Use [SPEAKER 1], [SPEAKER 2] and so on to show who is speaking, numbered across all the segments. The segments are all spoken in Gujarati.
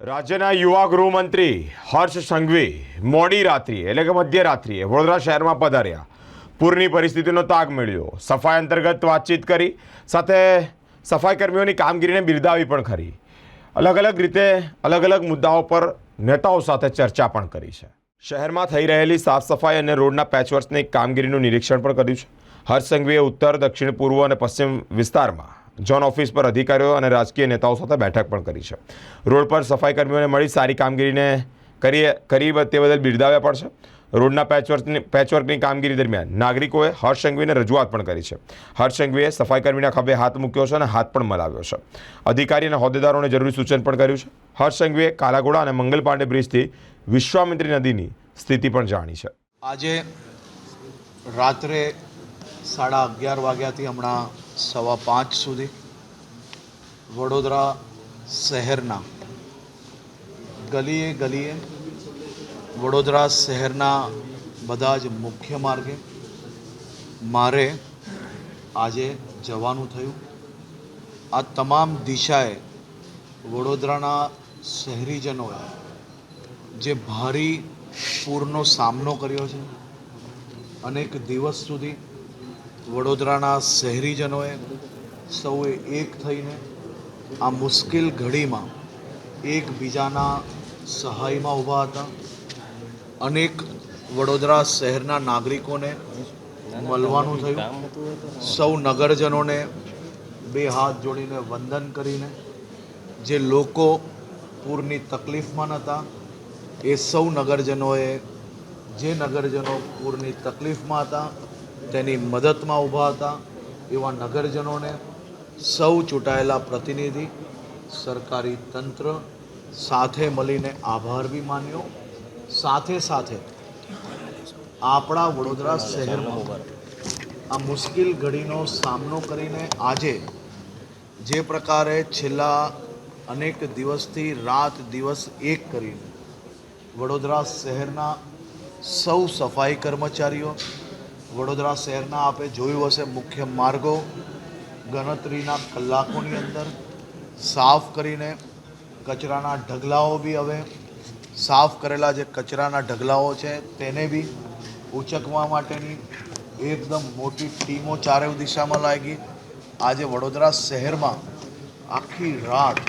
[SPEAKER 1] રાજ્યના યુવા ગૃહમંત્રી હર્ષ સંઘવી મોડી રાત્રિએ, એટલે કે મધ્યરાત્રિએ વડોદરા શહેરમાં પધાર્યા. પૂરની પરિસ્થિતિનો તાગ મેળ્યો સફાઈ અંતર્ગત વાતચીત કરી, સાથે સફાઈ કર્મીઓની કામગીરીને બિરદાવી પણ ખરી. અલગ અલગ રીતે અલગ અલગ મુદ્દાઓ પર નેતાઓ સાથે ચર્ચા પણ કરી છે. શહેરમાં થઈ રહેલી સાફ સફાઈ અને રોડના પેચવર્કની કામગીરીનું નિરીક્ષણ પણ કર્યું છે. હર્ષ સંઘવીએ ઉત્તર, દક્ષિણ, પૂર્વ અને પશ્ચિમ વિસ્તારમાં ઝોન ઓફિસ પર અધિકારીઓ અને રાજકીય નેતાઓ સાથે બેઠક પણ કરી છે. રોડ પર સફાઈ કર્મીઓને મળી સારી કામગીરીને કરી કરી તે બદલ બિરદાવ્યા પણ છે. રોડના પેચવર્કની પેચવર્કની કામગીરી દરમિયાન નાગરિકોએ હર્ષ સંઘવીને રજૂઆત પણ કરી છે. હર્ષ સંઘવીએ સફાઈ કર્મીના ખભે હાથ મૂક્યો છે અને હાથ પણ મલાવ્યો છે. અધિકારી અને હોદ્દેદારોને જરૂરી સૂચન પણ કર્યું છે. હર્ષ સંઘવીએ કાલાઘોડા અને મંગલ પાંડે બ્રિજથી વિશ્વામિત્રી નદીની સ્થિતિ પણ જાણી છે.
[SPEAKER 2] આજે રાત્રે સાડા અગિયાર વાગ્યાથી હમણાં સવા પાંચ સુધી વડોદરા શહેરના ગલીએ ગલીએ વડોદરા શહેરના બધા જ મુખ્ય માર્ગે મારે આજે જવાનું થયું. આ તમામ દિશાએ વડોદરાના શહેરીજનોએ જે ભારી પૂરનો સામનો કર્યો છે, અનેક દિવસ સુધી વડોદરાના શહેરીજનોએ સૌએ એક થઈને આ મુશ્કેલ ઘડીમાં એકબીજાના સહાયમાં ઊભા હતા. અનેક વડોદરા શહેરના નાગરિકોને મળવાનું થયું. સૌ નગરજનોને બે હાથ જોડીને વંદન કરીને જે લોકો પૂરની તકલીફમાં નહોતા એ સૌ નગરજનોએ, જે નગરજનો પૂરની તકલીફમાં હતા તેની મદદમાં ઊભા હતા. એવા નગરજનોને સૌ ચૂંટાયેલા પ્રતિનિધિ, સરકારી તંત્ર સાથે મળીને આભાર બી માન્યો. સાથે સાથે આપણા વડોદરા શહેરમાં આ મુશ્કેલ ઘડીનો સામનો કરીને આજે જે પ્રકારે છેલ્લા અનેક દિવસથી રાત દિવસ એક કરીને વડોદરા શહેરના સૌ સફાઈ કર્મચારીઓ વડોદરા શહેરના આપે જોયું હશે મુખ્ય માર્ગો ગણતરીના કલાકોની અંદર. સાફ કરીને કચરાના ઢગલાઓ બી હવે. સાફ કરેલા જે કચરાના ઢગલાઓ છે તેને બી ઉચકવા માટેની એકદમ મોટી ટીમો ચારે દિશામાં લાગી. આજે વડોદરા શહેરમાં આખી રાત,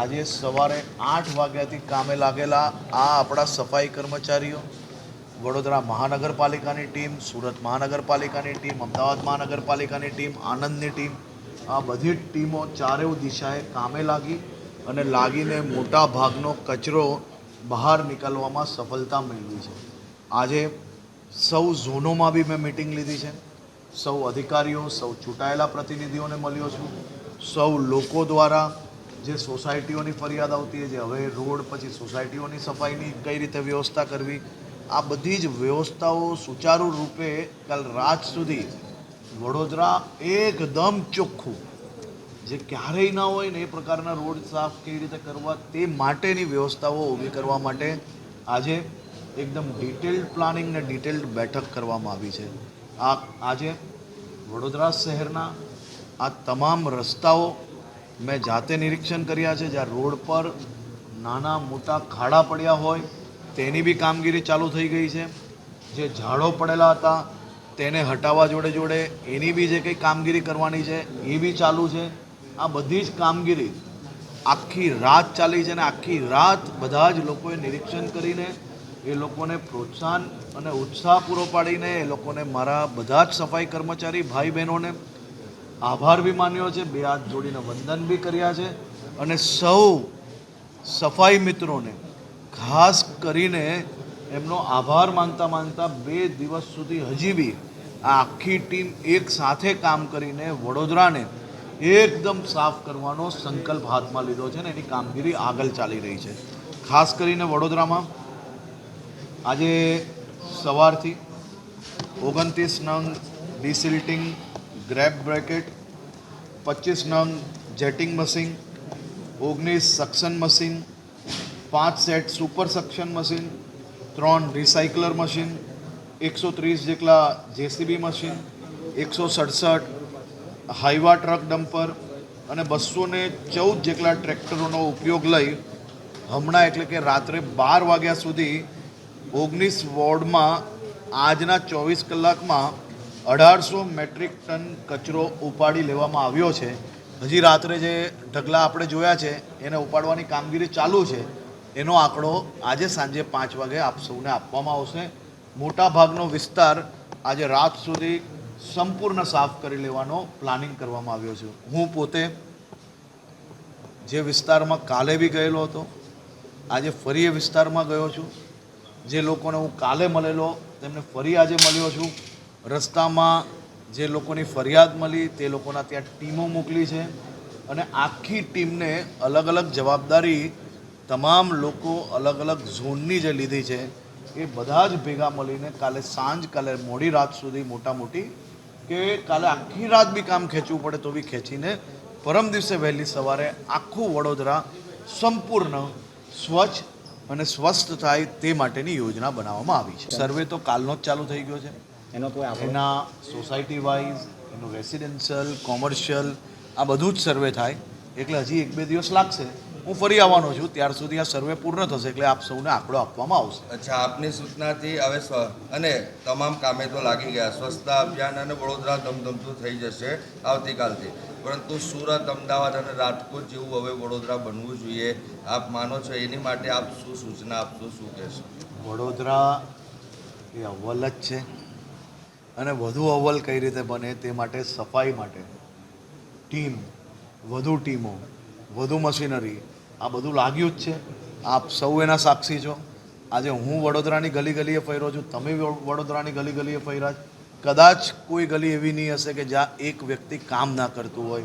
[SPEAKER 2] આજે સવારે આઠ વાગ્યાથી કામે લાગેલા આ આપણા સફાઈ કર્મચારીઓ વડોદરા મહાનગરપાલિકાની ટીમ, સુરત મહાનગરપાલિકાની ટીમ, અમદાવાદ મહાનગરપાલિકાની ટીમ, આણંદની ટીમ, આ બધી જ ટીમો ચારેય દિશાએ કામે લાગી અને લાગીને મોટા ભાગનો કચરો બહાર નીકળવામાં સફળતા મેળવી છે. આજે સૌ ઝોનોમાં બી મેં મિટિંગ લીધી છે. સૌ અધિકારીઓ, સૌ ચૂંટાયેલા પ્રતિનિધિઓને મળ્યો છું. સૌ લોકો દ્વારા જે સોસાયટીઓની ફરિયાદ આવતી છે જે હવે રોડ પછી સોસાયટીઓની સફાઈની કઈ રીતે વ્યવસ્થા કરવી આ બધી જ વ્યવસ્થાઓ સુચારુ રૂપે કાલ રાત સુધી વડોદરા એકદમ ચોખ્ખું. જે ક્યારેય ના હોય ને એ પ્રકારના રોડ સાફ કેવી રીતે કરવા તે માટેની વ્યવસ્થાઓ ઊભી કરવા માટે આજે એકદમ ડિટેલ્ડ પ્લાનિંગ ને ડિટેલ્ડ બેઠક કરવામાં આવી છે. આ આજે વડોદરા શહેરના આ તમામ રસ્તાઓ મેં જાતે નિરીક્ષણ કર્યા છે, જ્યાં રોડ પર નાના મોટા ખાડા પડ્યા હોય તેની બી કામગીરી ચાલુ થઈ ગઈ છે. જે ઝાડો પડેલા હતા, તેને હટાવવા જોડે જોડે એની બી જે કંઈ કામગીરી કરવાની છે, એ બી ચાલુ છે. આ બધી જ કામગીરી આખી રાત ચાલી છે અને આખી રાત બધા જ લોકોએ નિરીક્ષણ કરીને એ લોકોને પ્રોત્સાહન અને ઉત્સાહ પૂરો પાડીને એ લોકોને મારા બધા જ સફાઈ કર્મચારી ભાઈ બહેનોને આભાર બી માન્યો છે, બે હાથ જોડીને વંદન બી કર્યા છે અને સૌ સફાઈ મિત્રોને ખાસ કરીને એમનો આભાર માનતા માનતા બે દિવસ સુધી હજી બી આ આખી ટીમ એક સાથે કામ કરીને વડોદરાને એકદમ સાફ કરવાનો સંકલ્પ હાથમાં લીધો છે ને એની કામગીરી આગળ ચાલી રહી છે. ખાસ કરીને વડોદરામાં આજે સવારથી ઓગણત્રીસ નંગ ડિસિલ્ટિંગ ગ્રેપ બ્રેકેટ, પચીસ નંગ જેટિંગ મશીન, ઓગણીસ સક્શન મશીન પાંચ સેટ સુપર સક્શન મશીન, ત્રણ રિસાયકલર મશીન, એકસો ત્રીસ જેટલા જેસીબી મશીન, એકસો સડસઠ હાઈવા ટ્રક ડમ્પર અને બસો ને ચૌદ જેટલા ટ્રેક્ટરોનો ઉપયોગ લઈ હમણાં એટલે કે રાત્રે બાર વાગ્યા સુધી ઓગણીસ વોર્ડમાં આજના ચોવીસ કલાકમાં અઢારસો મેટ્રિક ટન કચરો ઉપાડી લેવામાં આવ્યો છે. હજી રાત્રે જે ઢગલા આપણે જોયા છે, એને ઉપાડવાની કામગીરી ચાલુ છે. એનો આંકડો આજે સાંજે પાંચ વાગે આપ સૌને આપવામાં આવશે. મોટા ભાગનો વિસ્તાર આજે રાત સુધી સંપૂર્ણ સાફ કરી લેવાનો પ્લાનિંગ કરવામાં આવ્યો છે. હું પોતે જે વિસ્તારમાં કાલે બી ગયેલો હતો, આજે ફરી એ વિસ્તારમાં ગયો છું. જે લોકોને હું કાલે મળેલો, તેમને ફરી આજે મળ્યો છું. રસ્તામાં જે લોકોની ફરિયાદ મળી, તે લોકોના ત્યાં ટીમો મોકલી છે. અને આખી ટીમને અલગ અલગ જવાબદારી તમામ લોકો અલગ અલગ ઝોનની જે લીધી છે એ બધા જ ભેગા મળીને કાલે સાંજ કાલે મોડી રાત સુધી મોટા મોટી કે કાલે આખી રાત બી કામ ખેંચવું પડે તો બી ખેંચીને પરમ દિવસે વહેલી સવારે આખું વડોદરા સંપૂર્ણ સ્વચ્છ અને સ્વસ્થ થાય તે માટેની યોજના બનાવવામાં આવી છે. સર્વે તો કાલનો જ ચાલુ થઈ ગયો છે.
[SPEAKER 3] એનો કોઈ
[SPEAKER 2] એના સોસાયટી વાઇઝ એનું રેસિડેન્શિયલ કોમર્શિયલ આ બધું જ સર્વે થાય. એટલે હજી એક બે દિવસ લાગશે. હું ફરી આવવાનો છું ત્યાર સુધી આ સર્વે પૂર્ણ થશે એટલે આપ સૌને આંકડો આપવામાં આવશે.
[SPEAKER 4] અચ્છા આપની સૂચનાથી હવે સ્વ અને તમામ કામે તો લાગી ગયા. સ્વચ્છતા અભિયાન અને વડોદરા ધમધમતું થઈ જશે આવતીકાલથી. પરંતુ સુરત અમદાવાદ અને રાજકોટ જેવું હવે વડોદરા બનવું જોઈએ. આપ માનો છો એની માટે આપ શું સૂચના આપશો શું કહેશો?
[SPEAKER 2] વડોદરા એ અવ્વલ જ છે. અને વધુ અવ્વલ કઈ રીતે બને તે માટે સફાઈ માટે ટીમ વધુ ટીમો વધુ મશીનરી આ બધું લાગ્યું જ છે. આપ સૌ એના સાક્ષી છો. આજે હું વડોદરાની ગલી ગલીએ ફર્યો છું. તમે વડોદરાની ગલી ગલીએ ફર્યા કદાચ કોઈ ગલી એવી નહીં હશે કે જ્યાં એક વ્યક્તિ કામ ના કરતું હોય.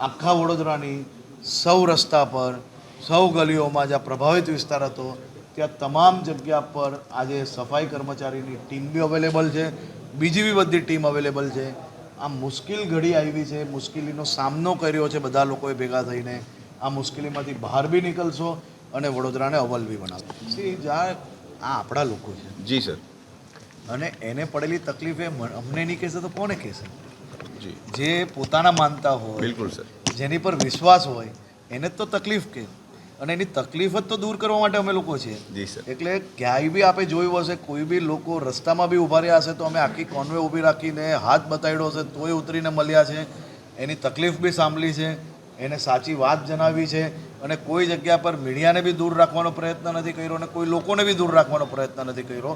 [SPEAKER 2] આખા વડોદરાની સૌ રસ્તા પર, સૌ ગલીઓમાં જ્યાં પ્રભાવિત વિસ્તાર હતો, ત્યાં તમામ જગ્યા પર આજે સફાઈ કર્મચારીની ટીમ બી અવેલેબલ છે. બીજી બી બધી ટીમ અવેલેબલ છે. આ મુશ્કેલ ઘડી આવી છે. મુશ્કેલીનો સામનો કર્યો છે બધા લોકોએ ભેગા થઈને. આ મુશ્કેલીમાંથી બહાર બી નીકળશો અને વડોદરાને અવલ બી બનાવશો. સી જ્યાં આ આપણા લોકો છે.
[SPEAKER 5] જી સર.
[SPEAKER 2] અને એને પડેલી તકલીફ એ અમને નહીં કહેશે તો કોને કહેશે?
[SPEAKER 5] જી.
[SPEAKER 2] જે પોતાના માનતા હોય
[SPEAKER 5] બિલકુલ સર.
[SPEAKER 2] જેની પર વિશ્વાસ હોય એને જ તો તકલીફ કે. અને એની તકલીફ જ તો દૂર કરવા માટે અમે લોકો છીએ.
[SPEAKER 5] જી સર.
[SPEAKER 2] એટલે ક્યાંય બી આપણે જોયું હશે કોઈ બી લોકો રસ્તામાં બી ઊભા રહ્યા હશે તો અમે આખી કોન્વે ઊભી રાખીને હાથ બતાવ્યો હશે તોય ઉતરીને મળ્યા છે. એની તકલીફ બી સાંભળી છે. એને સાચી વાત જણાવી છે અને કોઈ જગ્યા પર મીડિયાને બી દૂર રાખવાનો પ્રયત્ન નથી કર્યો અને કોઈ લોકોને બી દૂર રાખવાનો પ્રયત્ન નથી કર્યો.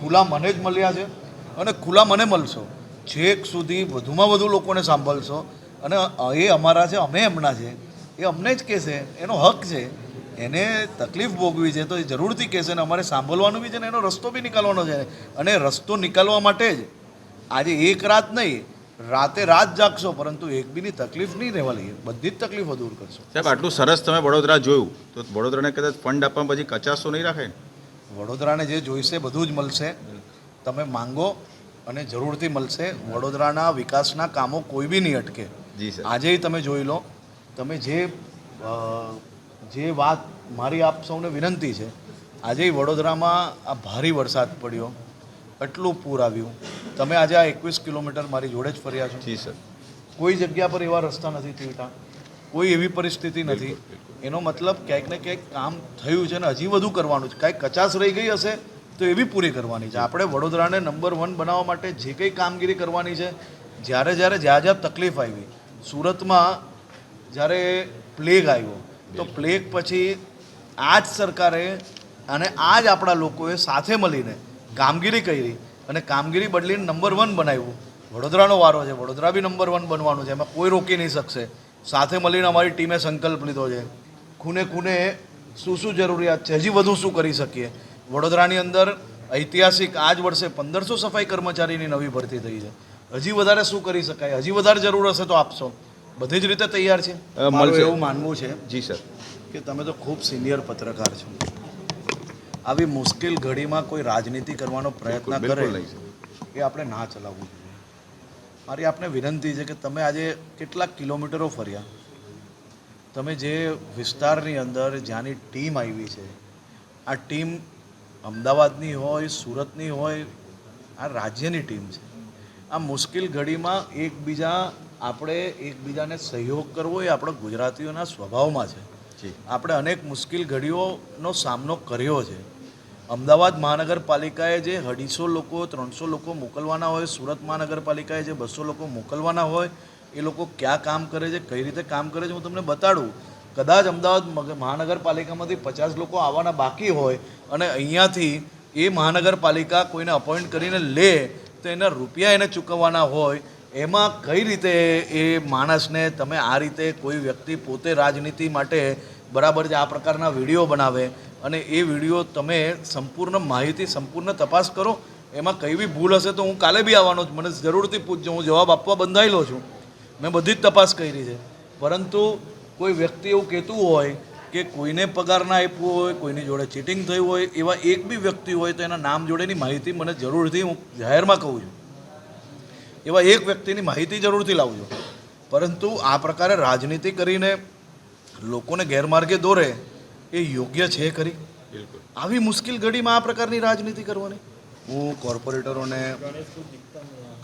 [SPEAKER 2] ખુલ્લા મને જ મળ્યા છે અને ખુલ્લા મને મળશો. છેક સુધી વધુમાં વધુ લોકોને સાંભળશો અને એ અમારા છે, અમે એમના છે, એ અમને જ કહેશે, એનો હક છે. એને તકલીફ ભોગવી છે તો એ જરૂરથી કહેશે ને અમારે સાંભળવાનું બી છે ને એનો રસ્તો બી નીકાળવાનો છે. અને રસ્તો નીકાળવા માટે જ આજે એક રાત નહીં રાતે રાત જાગશો પરંતુ એક બીની તકલીફ નહીં રહેવા લઈએ બધી જ તકલીફો દૂર કરશો.
[SPEAKER 5] સાહેબ આટલું સરસ તમે વડોદરા જોયું. તો વડોદરાને કદાચ ફંડ આપવા પછી કચાશો નહીં રાખે?
[SPEAKER 2] વડોદરાને જે જોઈશે બધું જ મળશે. તમે માંગો અને જરૂરથી મળશે. વડોદરાના વિકાસના કામો કોઈ બી નહીં અટકે.
[SPEAKER 5] જી સર
[SPEAKER 2] આજે તમે જોઈ લો તમે જે જે વાત મારી આપ સૌને વિનંતી છે આજે વડોદરામાં આ ભારે વરસાદ પડ્યો એટલું પૂર આવ્યું તમે આજે આ એકવીસ કિલોમીટર મારી જોડે જ ફર્યા છો?
[SPEAKER 5] જી સર.
[SPEAKER 2] કોઈ જગ્યા પર એવા રસ્તા નથી થતા કોઈ એવી પરિસ્થિતિ નથી? એનો મતલબ ક્યાંક ને ક્યાંક કામ થયું છે ને હજી વધુ કરવાનું છે. કાંઈક કચાશ રહી ગઈ હશે તો એવી પૂરી કરવાની છે. આપણે વડોદરાને નંબર વન બનાવવા માટે જે કંઈ કામગીરી કરવાની છે જ્યારે જ્યારે જ્યાં જ્યાં તકલીફ આવી સુરતમાં જ્યારે પ્લેગ આવ્યો તો પ્લેગ પછી આ જ સરકારે અને આ જ આપણા લોકોએ સાથે મળીને કામગીરી કરી. અને કામગીરી બદલીને નંબર વન બનાવ્યું. વડોદરાનો વારો છે. વડોદરા બી નંબર વન બનવાનું છે. એમાં કોઈ રોકી નહીં શકશે. સાથે મળીને અમારી ટીમે સંકલ્પ લીધો છે. ખૂને ખૂને શું શું જરૂરિયાત છે? હજી વધુ શું કરી શકીએ? વડોદરાની અંદર ઐતિહાસિક આ જ વર્ષે પંદરસો સફાઈ કર્મચારીની નવી ભરતી થઈ છે. હજી વધારે શું કરી શકાય? હજી વધારે જરૂર હશે તો આપશો. બધી જ રીતે તૈયાર છે? મારું એવું માનવું છે
[SPEAKER 5] જી સર.
[SPEAKER 2] કે તમે તો ખૂબ સિનિયર પત્રકાર છો. આવી મુશ્કેલ ઘડીમાં કોઈ રાજનીતિ કરવાનો પ્રયત્ન કરે એ આપણે ના ચલાવવું જોઈએ. મારી આપને વિનંતી છે કે તમે આજે કેટલાક કિલોમીટરો ફર્યા. તમે જે વિસ્તારની અંદર જ્યાંની ટીમ આવી છે આ ટીમ અમદાવાદની હોય સુરતની હોય આ રાજ્યની ટીમ છે. આ મુશ્કેલ ઘડીમાં એકબીજા આપણે એકબીજાને સહયોગ કરવો એ આપણા ગુજરાતીઓના સ્વભાવમાં છે.
[SPEAKER 5] જી.
[SPEAKER 2] આપણે અનેક મુશ્કેલ ઘડીઓનો સામનો કર્યો છે. અમદાવાદ મહાનગરપાલિકાએ જે અઢીસો લોકો, ત્રણસો લોકો મોકલવાના હોય, સુરત મહાનગરપાલિકાએ જે બસો લોકો મોકલવાના હોય, એ લોકો ક્યાં કામ કરે છે, કઈ રીતે કામ કરે છે, હું તમને બતાડું. કદાચ અમદાવાદ મહાનગરપાલિકામાંથી પચાસ લોકો આવવાના બાકી હોય અને અહીંયાથી એ મહાનગરપાલિકા કોઈને અપોઇન્ટ કરીને લે, તો એના રૂપિયા એને ચૂકવવાના હોય, એમાં કઈ રીતે એ માણસને તમે આ રીતે કોઈ વ્યક્તિ પોતે રાજનીતિ માટે બરાબર છે આ પ્રકારના વીડિયો બનાવે અને એ વીડિયો તમે સંપૂર્ણ માહિતી, સંપૂર્ણ તપાસ કરો. એમાં કઈ બી ભૂલ હશે તો હું કાલે બી આવવાનો છું. મને જરૂરથી પૂછજો. હું જવાબ આપવા બંધાયેલો છું. મેં બધી જ તપાસ કરી છે. પરંતુ કોઈ વ્યક્તિ એવું કહેતું હોય કે કોઈને પગાર ના આપ્યો હોય, કોઈની જોડે ચીટિંગ થયું હોય, એવા એક બી વ્યક્તિ હોય તો એના નામ જોડેની માહિતી મને જરૂરથી હું જાહેરમાં કહું છું. એવા એક વ્યક્તિની માહિતી જરૂરથી લાવજો. પરંતુ આ પ્રકારે રાજનીતિ કરીને લોકોને ગેરમાર્ગે દોરે એ યોગ્ય છે ખરી?
[SPEAKER 5] બિલકુલ.
[SPEAKER 2] આવી મુશ્કેલ ઘડીમાં આ પ્રકારની રાજનીતિ કરવાની? હું કોર્પોરેટરોને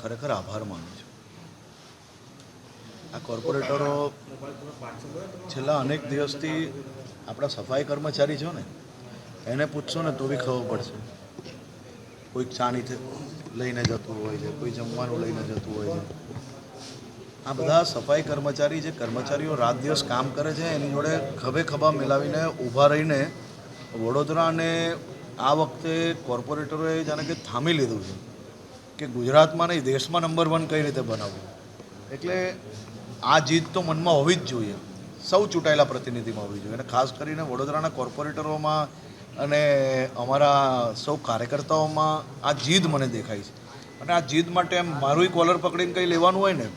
[SPEAKER 2] ખરેખર આભાર માનું છું. આ કોર્પોરેટરો છેલ્લા અનેક દિવસથી આપણા સફાઈ કર્મચારી છો ને એને પૂછશો ને તો બી ખબર પડશે. કોઈક ચાની લઈને જતું હોય છે કોઈ જમવાનું લઈને જતું હોય છે. આ બધા સફાઈ કર્મચારી જે કર્મચારીઓ રાત દિવસ કામ કરે છે, એની જોડે ખભે ખભા મિલાવીને ઊભા રહીને વડોદરા અને આ વખતે કોર્પોરેટરોએ જાણે કે થામી લીધું છે કે ગુજરાતમાં નહીં, દેશમાં નંબર વન કઈ રીતે બનાવવું? એટલે આ જીત તો મનમાં હોવી જ જોઈએ. સૌ ચૂંટાયેલા પ્રતિનિધિમાં હોવી જોઈએ. અને ખાસ કરીને વડોદરાના કોર્પોરેટરોમાં અને અમારા સૌ કાર્યકર્તાઓમાં આ જીદ મને દેખાય છે. અને આ જીદ માટે એમ મારું કોલર પકડીને કંઈ લેવાનું હોય ને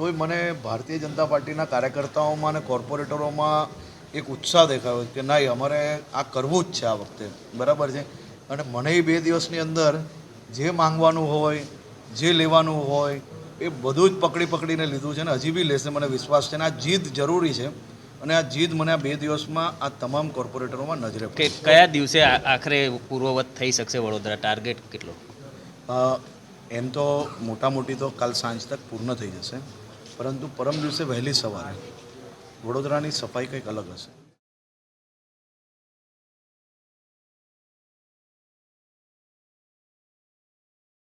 [SPEAKER 2] તોય મને ભારતીય જનતા પાર્ટીના કાર્યકર્તાઓમાં અને કોર્પોરેટરોમાં એક ઉત્સાહ દેખાયો કે નહીં અમારે આ કરવું જ છે આ વખતે. બરાબર છે? અને મને એ બે દિવસની અંદર જે માંગવાનું હોય જે લેવાનું હોય એ બધું જ પકડી પકડીને લીધું છે ને હજી બી લેશે. મને વિશ્વાસ છે અને આ જીદ જરૂરી છે અને આ જીદ મને આ બે દિવસમાં આ તમામ કોર્પોરેટરોમાં નજરે
[SPEAKER 3] કે કયા દિવસે આ- આખરે પૂર્વવત થઈ શકશે વડોદરા? ટાર્ગેટ કેટલો?
[SPEAKER 2] એમ તો મોટા મોટી તો કાલ સાંજ તક પૂર્ણ થઈ જશે. પરંતુ પરમ દિવસે વહેલી સવારે વડોદરાની સફાઈ કંઈક અલગ હશે.